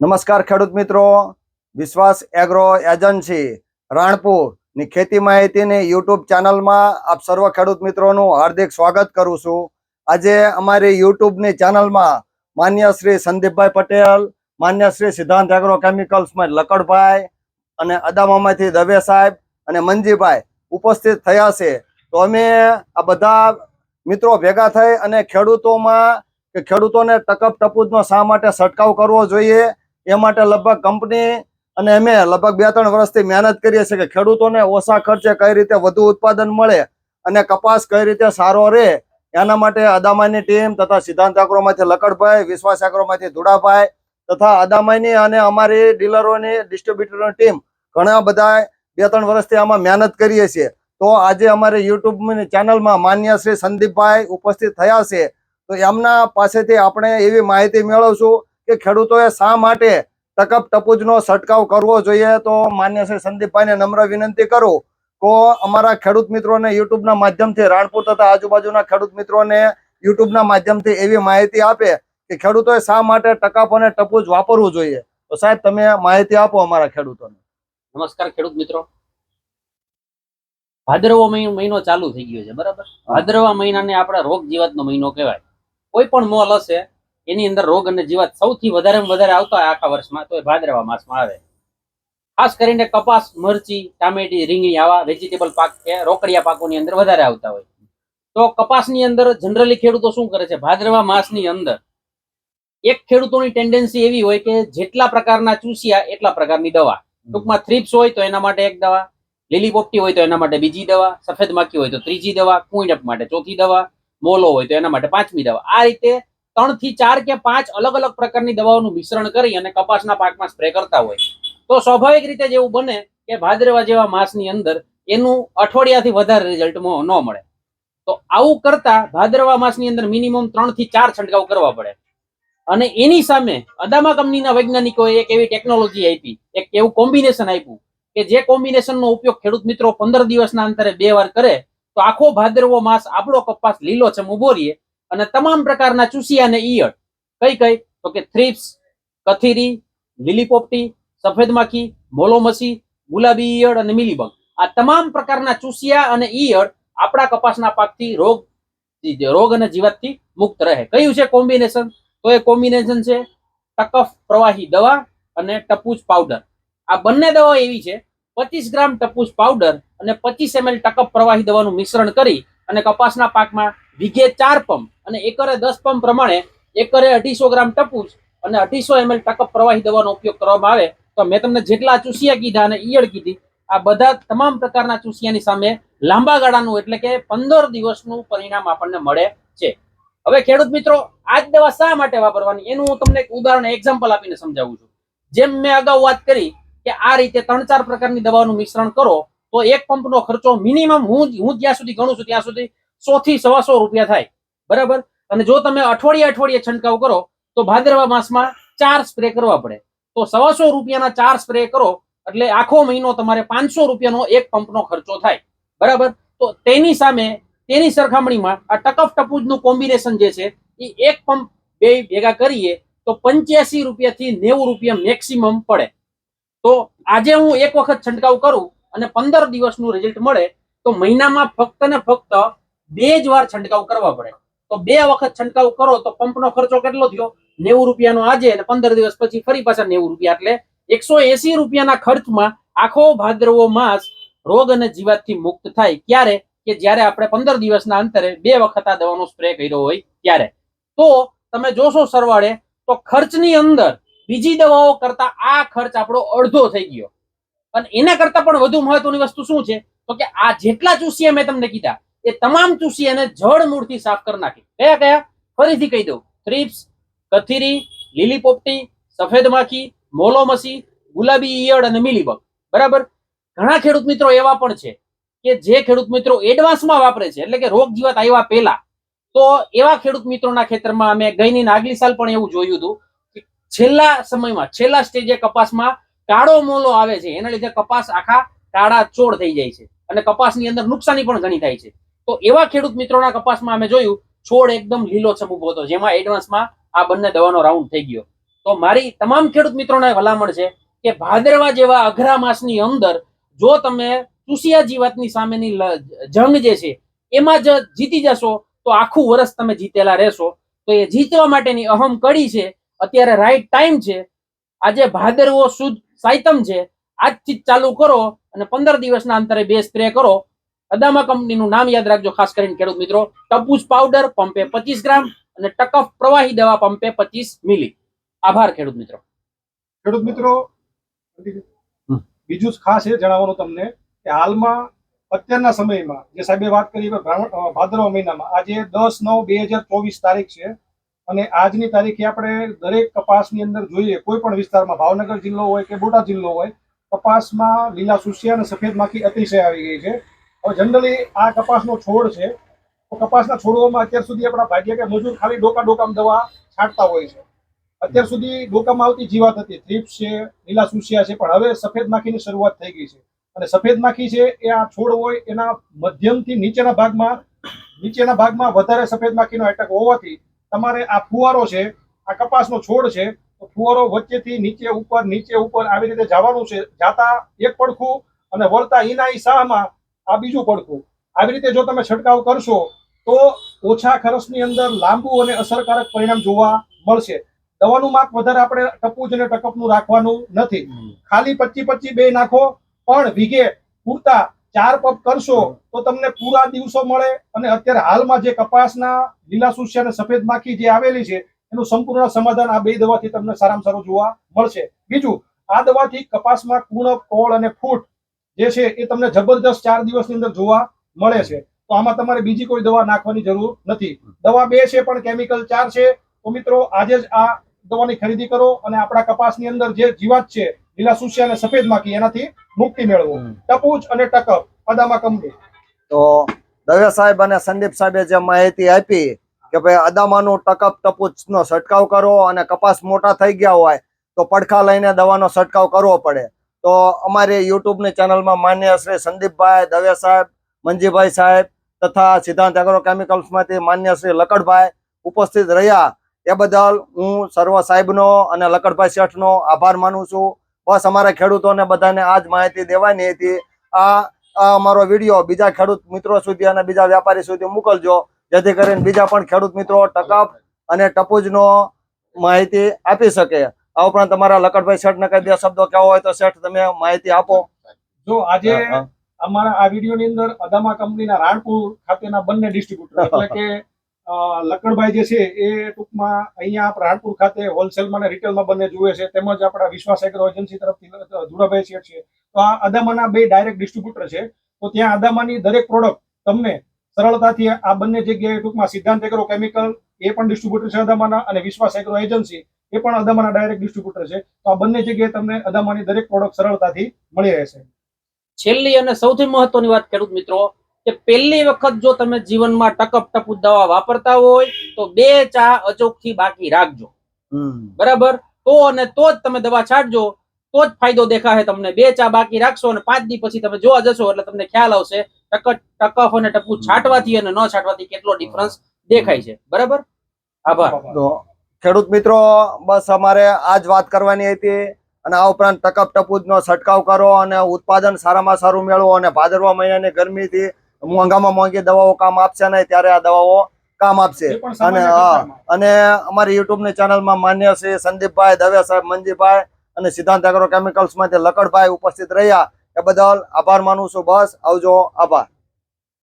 નમસ્કાર ખેડૂત મિત્રો. વિશ્વાસ એગ્રો એજન્સી રાણપુરની ખેતી માહિતીની યુટ્યુબ ચેનલમાં આપ સર્વ ખેડૂત મિત્રોનું હાર્દિક સ્વાગત કરું છું. આજે અમારી યુટ્યુબની ચેનલમાં માન્ય શ્રી સંદીપભાઈ પટેલ, માન્ય શ્રી સિદ્ધાંત એગ્રો કેમિકલ્સમાં લકડભાઈ અને અદામામાંથી દવે સાહેબ અને મંજીભાઈ ઉપસ્થિત થયા છે. તો અમે આ બધા મિત્રો ભેગા થઈ અને ખેડૂતોમાં કે ખેડૂતોને ટકપ ટપુજનો શા માટે છંટકાવ કરવો જોઈએ એ માટે લગભગ કંપની અને અમે લગભગ બે ત્રણ વર્ષથી મહેનત કરીએ છીએ કે ખેડૂતોને ઓછા ખર્ચે કઈ રીતે વધુ ઉત્પાદન મળે અને કપાસ કઈ રીતે સારો રહે, એના માટે અદામાની ટીમ તથા સિદ્ધાંત એગ્રોમાંથી લકડભાઈ, વિશ્વાસ એગ્રોમાંથી ધુડાભાઈ તથા અદામાની અને અમારી ડીલરોની ડિસ્ટ્રીબ્યુટરની ટીમ ઘણા બધા બે ત્રણ વર્ષથી આમાં મહેનત કરીએ છીએ. તો આજે અમારી યુટ્યુબ ચેનલમાં માન્ય શ્રી સંદીપભાઈ ઉપસ્થિત થયા છે. તો એમના પાસેથી આપણે એવી માહિતી મેળવશું કે ખેડૂતોએ શા માટે ટકપ ટપુજનો છંટકાવ કરવો જોઈએ તો માન્ય શ્રી સંદીપભાઈને નમ્ર વિનંતી કરું. તો અમારા ખેડૂત મિત્રોને યુટ્યુબના માધ્યમથી રાણપુર તથા આજુબાજુના ખેડૂત મિત્રોને યુટ્યુબના માધ્યમથી એવી માહિતી આપે કે ખેડૂતોએ શા માટે ટકાપ અને ટપુજ વાપરવું જોઈએ. તો સાહેબ તમે માહિતી આપો અમારા ખેડૂતોને. નમસ્કાર ખેડૂત મિત્રો. ભાદરવો મહિનો મહિનો ચાલુ થઈ ગયો છે બરાબર? ભાદરવા મહિનાને આપણા રોગ જીવાતનો મહિનો કહેવાય. કોઈ પણ મોલ હશે એની અંદર રોગ અને જીવાત સૌથી વધારે વધારે આવતા હોય આખા વર્ષમાં તો એ ભાદરવા માસમાં આવે. ખાસ કરીને કપાસ મરચી ટામેટી રીંગણી આવા વેજીટેબલ પાક કે રોકડિયા પાકોની અંદર વધારે આવતા હોય. તો કપાસની અંદર જનરલી ખેડૂતો શું કરે છે? ભાદરવા માસની અંદર એક ખેડૂતોની ટેન્ડન્સી એવી હોય કે જેટલા પ્રકારના ચૂસિયા એટલા પ્રકારની દવા. ટૂંકમાં થ્રીપ્સ હોય તો એના માટે એક દવા લીલી પોપટી હોય તો એના માટે બીજી દવા સફેદ માખી હોય તો ત્રીજી દવા કુઈનપ માટે ચોથી દવા મોલો હોય તો એના માટે પાંચમી દવા. આ રીતે ત્રણથી ચાર કે પાંચ અલગ અલગ પ્રકારની દવાઓનું મિશ્રણ કરી અને કપાસના પાકમાં સ્પ્રે કરતા હોય. તો સ્વાભાવિક રીતે જેવું બને કે ભાદરવા જેવા માસની અંદર એનું અઠવાડિયાથી વધારે રિઝલ્ટ ન મળે. તો આવું કરતા ભાદરવા માસની અંદર મિનિમમ ત્રણથી ચાર છંટકાવ કરવા પડે. અને એની સામે અદામા કંપનીના વૈજ્ઞાનિકોએ એક એવી ટેકનોલોજી આપી, એક એવું કોમ્બિનેશન આપ્યું કે જે કોમ્બિનેશનનો ઉપયોગ ખેડૂત મિત્રો પંદર દિવસના અંતરે બે વાર કરે, તો આખો ભાદરવો માસ આપણો કપાસ લીલો છે ઊભો રહીએ અને તમામ પ્રકારના ચૂસિયા અને ઈયળ. કઈ કઈ? તો કે થ્રીપ્સ, કથીરી, લીલીપોપટી સફેદ માખી મોલોમસી ગુલાબી ઈયળ અને મિલીબગ. આ તમામ પ્રકારના ચૂસિયા અને ઈયળ આપણા કપાસના પાકથી રોગ રોગ અને જીવાતથી મુક્ત રહે. કયું છે કોમ્બિનેશન? તો એ કોમ્બિનેશન છે ટકફ પ્રવાહી દવા અને ટપૂચ પાવડર. આ બંને દવાઓ એવી છે, પચીસ ગ્રામ ટપૂચ પાવડર અને પચીસ એમએલ ટકફ પ્રવાહી દવાનું મિશ્રણ કરી અને કપાસના પાકમાં વીઘે ચાર પંપ અને એકરે દસ પંપ પ્રમાણે એકરે અઢીસો ગ્રામ ટપુસ અને અઢીસો એમએલ ટકપ પ્રવાહી દવાનો ઉપયોગ કરવામાં આવે તો મેં તમને જેટલા ચૂસિયા કીધા અને ઈયળ કીધી, આ બધા તમામ પ્રકારના ચૂસિયાની સામે લાંબા ગાળાનું એટલે કે પંદર દિવસનું પરિણામ આપણને મળે છે. હવે ખેડૂત મિત્રો, આ જ દવા શા માટે વાપરવાની? એનું હું તમને એક ઉદાહરણ એક્ઝામ્પલ આપીને સમજાવું છું. જેમ મેં અગાઉ વાત કરી કે આ રીતે ત્રણ ચાર પ્રકારની દવાનું મિશ્રણ કરો, તો એક પંપનો ખર્ચો મિનિમમ હું હું જ્યાં સુધી ગણું છું ત્યાં સુધી સો થી સવાસો રૂપિયા થાય. બરાબર? અને જો તમે અઠવાડિયે અઠવાડિયે છંટકાવ કરો, તો ભાદરવા માસમાં ચાર સ્પ્રે કરવા પડે. તો સવાસો રૂપિયાના ચાર સ્પ્રે કરો, એટલે આખો મહિનો તમારે પાંચસો રૂપિયાનો એક પંપનો ખર્ચો થાય. બરાબર? તો તેની સામે, તેની સરખામણીમાં આ ટકફ ટપુજનું કોમ્બિનેશન જે છે, એ એક પંપ બે ભેગા કરીએ, તો પંચ્યાસી રૂપિયાથી નેવું રૂપિયા મેક્સિમમ પડે. તો આજે હું એક વખત છંટકાવ કરું અને પંદર દિવસનું રિઝલ્ટ મળે, તો મહિનામાં ફક્ત ને ફક્ત બે જ વાર છંટકાવ કરવા પડે. તો બે વખત છંટકાવ કરો તો પંપનો ખર્ચો કેટલો થયો? નેવું રૂપિયાનો આજે અને પંદર દિવસ પછી ફરી પાછા નેવું રૂપિયા. એટલે એકસો એસી રૂપિયાના ખર્ચમાં આખો ભાદરવો માસ રોગ અને જીવાતથી મુક્ત થાય. ક્યારે? કે જ્યારે આપણે પંદર દિવસના અંતરે બે વખત આ દવાનો સ્પ્રે કર્યો હોય ત્યારે. તો તમે જોશો સરવાળે, તો ખર્ચની અંદર બીજી દવાઓ કરતા આ ખર્ચ આપણો અડધો થઈ ગયો. અને એના કરતા પણ વધુ મહત્વની વસ્તુ શું છે? તો કે આ જેટલા ચૂસિયા મેં તમને કીધા એ તમામ ચૂસિયાને જળ મૂળથી સાફ કરી નાખી. કયા કયા? ફરીથી કહી દઉં. થ્રીપ્સ કથીરી લીલી પોપટી સફેદ માખી, મોલોમસી, ગુલાબી ઈયળ અને મિલીબગ. બરાબર? ઘણા ખેડૂત મિત્રો એવા પણ છે કે જે ખેડૂત મિત્રો એડવાન્સમાં વાપરે છે, એટલે કે રોગ જીવાત આવ્યા પહેલા. તો એવા ખેડૂત મિત્રોના ખેતરમાં અમે ગઈની આગલી સાલ પણ એવું જોયું હતું કે છેલ્લા સમયમાં, છેલ્લા સ્ટેજે કપાસમાં કાળો મોલો આવે છે. એના લીધે કપાસ આખા કાળા ચોળ થઈ જાય છે અને કપાસની અંદર નુકસાની પણ ઘણી થાય છે. તો એવા ખેડૂત મિત્રોના કપાસમાં અમે જોયું, છોડ એકદમ લીલો છમ ઊભો હતો, જેમાં એડવાન્સમાં આ બંને દવાનો રાઉન્ડ થઈ ગયો. તો મારી તમામ ખેડૂત મિત્રોને ભલામણ છે કે ભાદરવા જેવા અઘરા માસની અંદર જો તમે ચૂસિયા જીવાતની સામેની જંગ જે છે, એમાં જ જીતી જશો, તો આખું વર્ષ તમે જીતેલા રહેશો. તો એ જીતવા માટેની અહમ કડી છે, અત્યારે રાઈટ ટાઈમ છે. આજે ભાદરવો સુદ સાયતમ છે. આજથી ચાલુ કરો અને પંદર દિવસના અંતરે બે સ્પ્રે કરો. અદામા કંપનીનું નામ યાદ રાખજો ખાસ કરીને ખેડૂત મિત્રો. ટપુસ પાવડર પંપે પચીસ ગ્રામ અને ટકફ પ્રવાહી દવા પંપે પચીસ મિલી. આભાર ખેડૂત મિત્રો. ખેડૂત મિત્રો બીજું જ ખાસ એ જણાવવાનું તમને કે હાલમાં અત્યારના સમયમાં જે સાહેબે વાત કરી ભાદરવા મહિનામાં આજે દસ નવ બે હજાર ચોવીસ તારીખ છે અને આજની તારીખે આપણે દરેક કપાસની અંદર જોઈએ કોઈ પણ વિસ્તારમાં ભાવનગર જિલ્લો હોય કે બોટાદ જિલ્લો હોય કપાસમાં લીલા સુસિયા અને સફેદ માખી અતિશય આવી ગઈ છે. હવે જનરલી આ કપાસનો છોડ છે. તો કપાસના છોડવામાં અત્યાર સુધી આપણા ભાગ્ય કે મજૂર ખાલી ડોકા ડોકામ દવા છાંટતા હોય છે. અત્યાર સુધી ડોકામાં આવતી જીવાત હતી થ્રીપ્સ છે લીલા સુસિયા છે, પણ હવે સફેદ માખીની શરૂઆત થઈ ગઈ છે. અને સફેદ માખી છે એ આ છોડ હોય એના મધ્યમથી નીચેના ભાગમાં નીચેના ભાગમાં વધારે સફેદ માખીનો એટેક હોવાથી તમારે આ ફુવારો છે, આ કપાસનો છોડ છે, તો ફુવારો વચ્ચેથી નીચે ઉપર નીચે ઉપર આવી રીતે જવાનું છે. જાતા એક પડખું અને વળતા ઈના ઈ સાહમાં આ બીજું પડખું. આવી રીતે જો તમે છંટકાવ કરશો તો ઓછા ખર્ચની અંદર લાંબુ અને અસરકારક પરિણામ જોવા મળશે. દવાનું માપ વધારે આપણે ટપુજ અને ટકપનું રાખવાનું નથી. ખાલી પચી પચી બે નાખો પણ વીઘે પૂરતા ચાર પગ કરશો તો તમને પૂરા દિવસો મળે અને અત્યારે હાલમાં જે કપાસના લીલા સુસ્ય અને સફેદ માખી જે આવેલી છે એનું સંપૂર્ણ સમાધાન આ બે દવાથી તમને સારામાં સારું જોવા મળશે. બીજું આ દવાથી કપાસમાં કુણપ કોળ અને ફૂટ જે છે એ તમને જબરદસ્ત ચાર દિવસની અંદર જોવા મળે છે. તો આમાં તમારે બીજી કોઈ દવા નાખવાની જરૂર નથી. દવા બે છે પણ કેમિકલ ચાર છે. તો મિત્રો આજે જ આ દવાની ખરીદી કરો અને આપણા કપાસની અંદર જે જીવાત છે લીલા સુસ્યા અને સફેદ માખી એનાથી મુક્તિ મેળવો. ટપુચ અને ટકપ અદામા કંપની. તો દવે સાહેબ અને સંદીપ સાહેબે જે માહિતી આપી કે ભાઈ અદામાનું ટકપ ટપુચનો છંટકાવ કરો અને કપાસ મોટા થઈ ગયા હોય તો પડખા લઈને દવાનો છંટકાવ કરવો પડે. તો અમારી યુટ્યુબની ચેનલમાં માન્ય શ્રી સંદીપભાઈ દવે સાહેબ, મંજીભાઈ સાહેબ તથા સિદ્ધાંત એગ્રો કેમિકલ્સમાંથી માન્ય શ્રી લકડભાઈ ઉપસ્થિત રહ્યા. એ બદલ હું સર્વ સાહેબનો અને લકડભાઈ શેઠનો આભાર માનું છું. બસ અમારા ખેડૂતોને બધાને આ જ માહિતી દેવાની હતી. આ આ અમારો વીડિયો બીજા ખેડૂત મિત્રો સુધી અને બીજા વેપારી સુધી મોકલજો. જેથી કરીને બીજા પણ ખેડૂત મિત્રો ટકપ અને ટપુજનો માહિતી આપી શકે. આ ઉપરાંત તમારા લકડભાઈ શેઠને કઈ દે શબ્દો કેવો હોય તો શેઠ તમે માહિતી આપો. જો આજે. અમારા આ વિડીયોની અંદર અદામા કંપનીના રાણપુર ખાતેના બંને ડિસ્ટ્રીબ્યુટર એટલે કે લકડભાઈ જે છે એ ટૂંકમાં અહીંયા રાણપુર ખાતે હોલસેલમાં અને રિટેલમાં બંને જુએ છે. તેમજ આપણા વિશ્વાસ એગ્રો એજન્સી તરફથી ધુરાભાઈ શેઠ છે. તો આ અદામાના બે ડાયરેક્ટ ડિસ્ટ્રીબ્યુટર છે. તો ત્યાં અદામાની દરેક પ્રોડક્ટ તમને સરળતાથી આ બંને જગ્યાએ ટૂંકમાં સિદ્ધાંત એગ્રો કેમિકલ એ પણ ડિસ્ટ્રીબ્યુટર છે અદામાના અને વિશ્વાસ એગ્રો એજન્સી એ પણ અદામાના ડાયરેક્ટ ડિસ્ટ્રીબ્યુટર છે. તો આ બંને જગ્યાએ તમને અદામાની દરેક પ્રોડક્ટ સરળતાથી મળી રહેશે. છેલ્લી અને સૌથી મહત્વની વાત ખેડૂત મિત્રો કે પહેલી વખત જો તમે જીવનમાં ટકપ ટપુ દવા વાપરતા હોય તો બે ચા અચોકથી બાકી રાખજો. બરાબર? તો અને તો જ તમે દવા છાંટજો તો જ ફાયદો દેખાશે તમને. બે ચા બાકી રાખશો અને પાંચ દી પછી તમે જોવા જશો એટલે તમને ખ્યાલ આવશે ટક ટકફ અને ટપુ છાંટવાથી અને ન છાંટવાથી કેટલો ડિફરન્સ દેખાય છે. બરાબર? આભાર. તો ખેડૂત મિત્રો બસ અમારે આ જ વાત કરવાની હતી અને આ ઉપરાંત ટકપ ટપુજનો છંટકાવ કરો અને ઉત્પાદન સારામાં સારું મેળવો અને ભાદરવા મહિનાની ગરમીથી મોંઘામાં મોંઘી દવાઓ કામ આપશે નહીં ત્યારે આ દવાઓ કામ આપશે. અને હા અને અમારી યુટ્યુબની ચેનલમાં માન્ય શ્રી સંદીપભાઈ દવે સાહેબ મંજીભાઈ અને સિદ્ધાંત એગ્રો કેમિકલ્સમાંથી લકડભાઈ ઉપસ્થિત રહ્યા. એ બદલ આભાર માનું છું. બસ આવજો આભાર.